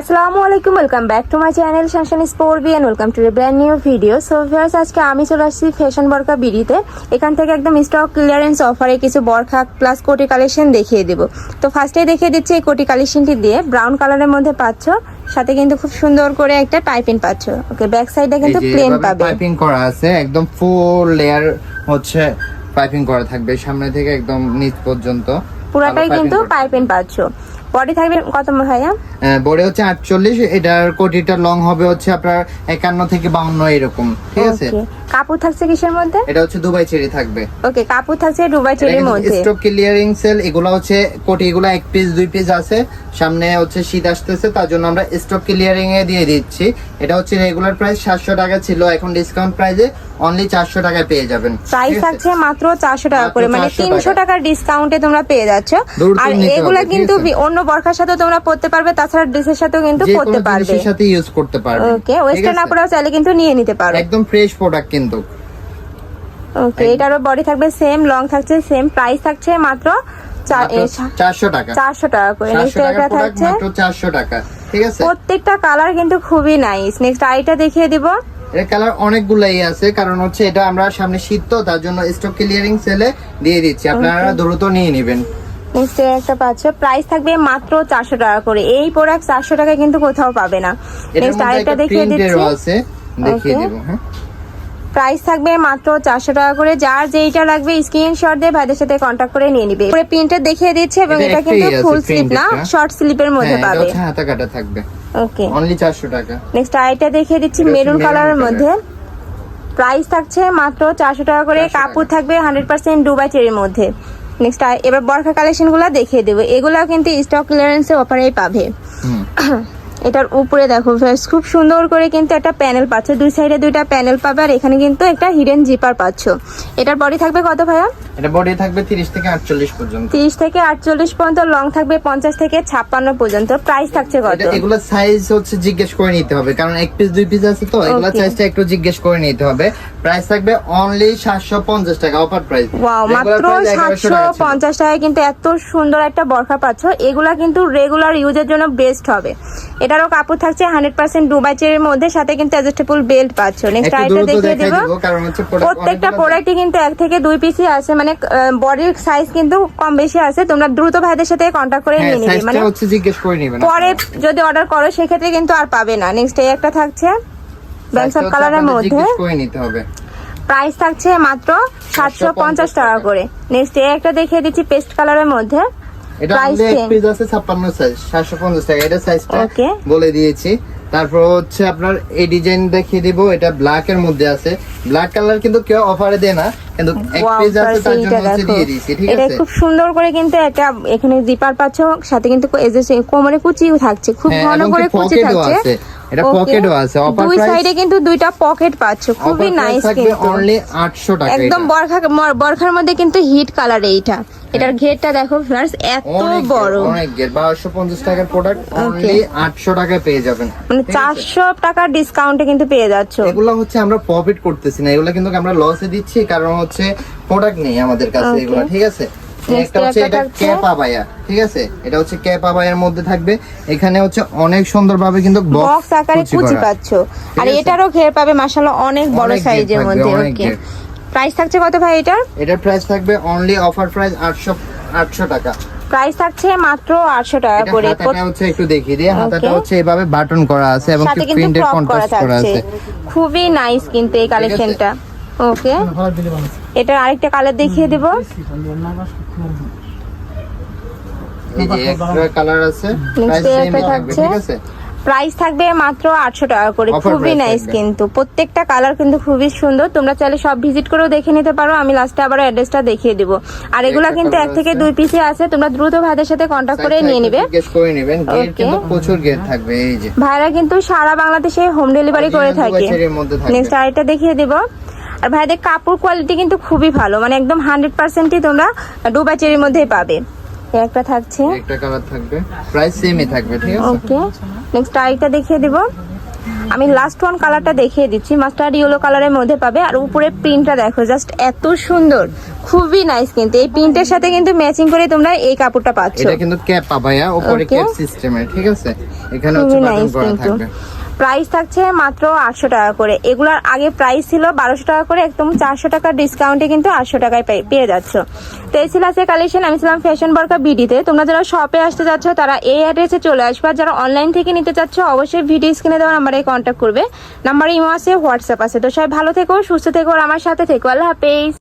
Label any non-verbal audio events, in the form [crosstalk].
আসসালামু আলাইকুম welcome back to my channel শানশান স্পোর B and welcome to brand new video so viewers আজকে আমি চলে আসছি ফ্যাশন বরকা বিডিতে এখান থেকে একদম স্টক ক্লিয়ারেন্স অফারে কিছু বরখা প্লাস কোটি কালেকশন দেখিয়ে দেবো। তো ফার্স্টেই দেখিয়ে দিচ্ছি এই কোটি কালেকশনটি দিয়ে। ব্রাউন কালারের মধ্যে পাচ্ছ সাথে কিন্তু খুব সুন্দর করে একটা পাইপিং পাচ্ছ। ওকে ব্যাক সাইডে কিন্তু প্লেন পাবে। পাইপিং করা আছে একদম ফুল লেয়ার হচ্ছে পাইপিং করা থাকবে সামনে থেকে একদম নিচ পর্যন্ত। পুরাটাই কিন্তু। পাইপিং পাচ্ছ। বডি থাকবে কত ভাইয়া? বডি হচ্ছে আটচল্লিশ এটার কোটিটা লং হবে হচ্ছে আপনার একান্ন থেকে বাউন্ন এরকম ঠিক আছে? কাপড় থাকছে কিসের মধ্যে? এটা হচ্ছে দুবাই চেরি থাকবে। ওকে কাপড় থাকছে দুবাই চেরির মধ্যে। স্টক ক্লিয়ারিং সেল এগুলো হচ্ছে কোটি এগুলো এক পিস দুই পিস আছে। সামনে হচ্ছে শীত আসতেছে তার জন্য আমরা স্টক ক্লিয়ারিং এ দিয়ে দিচ্ছি। এটা হচ্ছে রেগুলার প্রাইস সাতশো টাকা ছিল এখন ডিসকাউন্ট প্রাইসে অনলি চারশো টাকায় পেয়ে যাবেন। প্রাইস আছে? থাকছে মাত্র চারশো টাকা করে মানে 400 তিনশো টাকা। টাকার ডিসকাউন্টে তোমরা পেয়ে যাচ্ছ। আর এগুলা কিন্তু অন্য বরখার সাথেও তোমরা পড়তে পারবে তাছাড়া ড্রেসের সাথেও কিন্তু পড়তে পারবে জিনিসের সাথে ইউজ করতে পারবে। ওকে ওয়েস্টার্ন আপনারাও চাইলে কিন্তু নিয়ে নিতে পারো। একদম ফ্রেশ প্রোডাক্ট কিন্তু। ওকে এটারও বডি থাকবে সেম লং থাকছে সেম প্রাইস থাকছে মাত্র চারশো টাকা। চারশো টাকা করে। নেক্সট এটা থাকছে মাত্র চারশো টাকা ঠিক আছে? প্রত্যেকটা কালার কিন্তু খুবই নাইস নেক্সট আইটা দেখিয়ে দিব। এর কালার অনেকগুলাই আছে কারণ হচ্ছে এটা আমরা সামনে শীত তো তার জন্য স্টক ক্লিয়ারিং সেলে দিয়ে দিচ্ছি। আপনারা দ্রুত নিয়ে নেবেন। নেক্সট একটা পাচ্ছ। প্রাইস থাকবে মাত্র চারশো টাকা করে। এই প্রোডাক্ট চারশো টাকা কিন্তু কোথাও পাবে না। নেক্সট একটা দেখিয়ে দিচ্ছি। দেখিয়ে. হ্যাঁ? প্রাইস থাকবে মাত্র চারশো টাকা করে। যার যেইটা লাগবে স্ক্রিনশট দিয়ে ভাইদের সাথে কন্ট্যাক্ট করে নিয়ে নিবে। পরে প্রিন্টের দেখিয়ে দিচ্ছে এবং এটা কিন্তু ফুল স্লিপ না। শর্ট স্লিপের মধ্যে হ্যাঁ, পাবে। হাতা কাটা থাকবে। ওকে অনলি চারশো টাকা। নেক্সট আইটা দেখিয়ে দিচ্ছি মেরুন কালারের মধ্যে। প্রাইস থাকছে মাত্র চারশো টাকা করে। কাপড় থাকবে হান্ড্রেড পার্সেন্ট ডুবাই চেরির মধ্যে। নেক্সট এবার বরখা কালেকশনগুলো দেখিয়ে দেবো। এগুলাও কিন্তু স্টক ক্লিয়ারেন্সে অফারেই পাবে। [coughs] এটার উপরে দেখো friends, খুব সুন্দর করে কিন্তু একটা প্যানেল পাচ্ছ। দুই সাইডে দুইটা প্যানেল পাবে আর এখানে কিন্তু একটা হিডেন জিপার পাচ্ছ। এটার বডি থাকবে কত ভাইয়া? এটা বডি থাকবে তিরিশ থেকে আটচল্লিশ পর্যন্ত। তিরিশ থেকে আটচল্লিশ পর্যন্ত লং থাকবে পঞ্চাশ থেকে ছাপ্পান্ন পর্যন্ত। প্রাইস থাকছে কত? এটা এগুলো সাইজ হচ্ছে জিজ্ঞেস করে নিতে হবে কারণ এক পিস দুই পিস আছে তো এগুলো সাইজটা একটু জিজ্ঞেস করে নিতে হবে। প্রাইস থাকবে অনলি সাতশো পঞ্চাশ টাকা অফার প্রাইস ওয়াও মাত্র সাতশো পঞ্চাশ টাকায় কিন্তু এত সুন্দর একটা বরখা পাচ্ছ। এগুলা কিন্তু রেগুলার ইউজের জন্য বেস্ট হবে। এটারও কাপড় থাকছে হান্ড্রেড পার্সেন্ট দুবাই চেরির মধ্যে সাথে কিন্তু অ্যাডজাস্টেবল বেল্ট পাচ্ছ। নেক্সট একটু আইটা দেখিয়ে দেবো। প্রত্যেকটা প্রোডাক্টই কিন্তু এক থেকে দুই পিসই আছে মানে বডির সাইজ কিন্তু কম বেশি আছে। তোমরা দ্রুত ভাইদের সাথে কন্ট্যাক্ট করে হ্যাঁ নিয়ে নিবে। মানে পরে যদি অর্ডার করো সেক্ষেত্রে কিন্তু আর পাবে না। নেক্সট এই একটা থাকছে ব্যাংসপ কালারের মধ্যে। জিজ্ঞেস করে নিতে হবে। প্রাইস থাকছে মাত্র সাতশো পঞ্চাশ টাকা করে। নেক্সট এই একটা দেখিয়ে দিচ্ছি পেস্ট কালারের মধ্যে। এটা Price এক পিস আছে ছাপ্পান্ন সাইজ সাতশো পঞ্চাশ টাকা। এটা সাইজটা বলে দিয়েছি। তারপর হচ্ছে আপনার এই ডিজাইন দেখিয়ে দিব এটা ব্ল্যাক এর মধ্যে আছে। ব্ল্যাক কালার কিন্তু কেউ অফারে দেয় না কিন্তু এক Wow, আছে তার জন্য হচ্ছে দিয়ে দিয়েছি ঠিক এটা খুব সুন্দর করে কিন্তু এখানে জিপার পাচ্ছ সাথে কিন্তু কোমরে কুচিও থাকছে খুব হ্যাঁ, ঘন করে কুচি থাকছে। এটা আছে। দুই সাইডে কিন্তু দুইটা পকেট পাচ্ছ খুবই নাইস কিন্তু। অনলি আটশো টাকা একদম। বরখা বরখার মধ্যে কিন্তু হিট কালার এইটা। এটার ঘেরটা দেখো ফ্লার্স এত বড়। অনেক বারোশো পঞ্চাশ টাকার প্রোডাক্ট অনলি আটশো টাকায় পেয়ে যাবেন। মানে ঠিক আছে? চারশো টাকার ডিসকাউন্টে কিন্তু পেয়ে যাচ্ছ। এগুলো হচ্ছে আমরা প্রফিট করতেছি না। এগুলো কিন্তু আমরা লসে দিচ্ছি কারণ হচ্ছে প্রোডাক্ট নেই আমাদের কাছে এগুলো ঠিক আছে? একটা হচ্ছে এটা থাকছে- ক্যাপ আবায়া ঠিক আছে? এটা হচ্ছে ক্যাপ আবায়ার মধ্যে থাকবে। এখানে হচ্ছে অনেক সুন্দরভাবে কিন্তু বক্স আকারে কুচি পাচ্ছ। আর এটারও ঘের পাবে মাশাআল্লাহ অনেক বড় ঘের সাইজের মধ্যে ওকে ঘের। প্রাইস থাকছে কত ভাই এটার? এটার প্রাইস থাকবে অনলি অফার প্রাইস আটশো আটশো টাকা। প্রাইস থাকছে মাত্র আটশো টাকা করে। হাতাটা হচ্ছে একটু দেখিয়ে দিয়ে। হাতাটা হচ্ছে এভাবে বাটন করা আছে এবং কিন্তু প্রিন্টের করা কন্ট্রাস্ট করা থাকছে। আছে। খুবই নাইস কিন্তু এই কালেকশনটা ওকে এটা আরেকটা কালার দেখিয়ে দেব। এই যে একটা কালার আছে। প্রাইস এ সেমই থাকবে ঠিক আছে? প্রাইস থাকবে মাত্র আটশো টাকা করে। খুবই নাইস কিন্তু। প্রত্যেকটা কালার কিন্তু খুবই সুন্দর। তোমরা চাইলে সব ভিজিট করেও দেখে নিতে পারো। আমি লাস্টে আবার অ্যাড্রেসটা দেখিয়ে দিব। আর এগুলা কিন্তু এক থেকে দুই পিসে আছে। তোমরা দ্রুত ভাইদের সাথে কন্ট্যাক্ট করে নিয়ে নিবে। প্রচুর গেট থাকবে এই যে। ভাইরা কিন্তু সারা বাংলাদেশে হোম ডেলিভারি করে থাকে। নেক্সট আরেকটা দেখিয়ে দিব। আর ভাইদের কাপড় কোয়ালিটি কিন্তু খুবই ভালো। মানে একদম হান্ড্রেড পার্সেন্টই তোমরা ডুবা চেরির মধ্যেই পাবে। একটা থাকছে। একটা কালার থাকবে। প্রাইস সেমই থাকবে ঠিক আছে? ওকে নেক্সট আরেকটা দেখিয়ে দিব। আমি লাস্ট ওয়ান কালারটা দেখিয়ে দিচ্ছি। মাস্টার্ড ইয়েলো কালারের মধ্যে পাবে। আর উপরে প্রিন্টটা দেখো জাস্ট এত সুন্দর। খুবই নাইস কিন্তু। এই প্রিন্টের সাথে কিন্তু ম্যাচিং করে তোমরা এই কাপড়টা পাচ্ছ। এটা কিন্তু ক্যাপ পাবায়া উপরে ক্যাপ সিস্টেমের ঠিক আছে? এখানে হচ্ছে বাটন করা থাকবে। প্রাইস থাকছে মাত্র আটশো টাকা করে। এগুলার আগে প্রাইস ছিল বারোশো টাকা করে, একদম চারশো টাকার ডিসকাউন্টে কিন্তু আটশো টাকায় পেয়ে- যাচ্ছ। তো এই ছিল আজকে কালেকশন আমি ছিলাম ফ্যাশন বর্কা বিডিতে তোমরা যারা শপে আসতে যাচ্ছ তারা এই অ্যাড্রেসে চলে আসবে। আর যারা অনলাইন থেকে নিতে চাচ্ছ, অবশ্যই ভিডিও স্ক্রিনে দেওয়া নাম্বারে কন্ট্যাক্ট করবে। নাম্বারে ইমো আছে হোয়াটসঅ্যাপ আছে। তো সবাই ভালো থেকো, সুস্থ থেকো, আর আমার সাথে থেকো। আল্লাহ হাফেজ।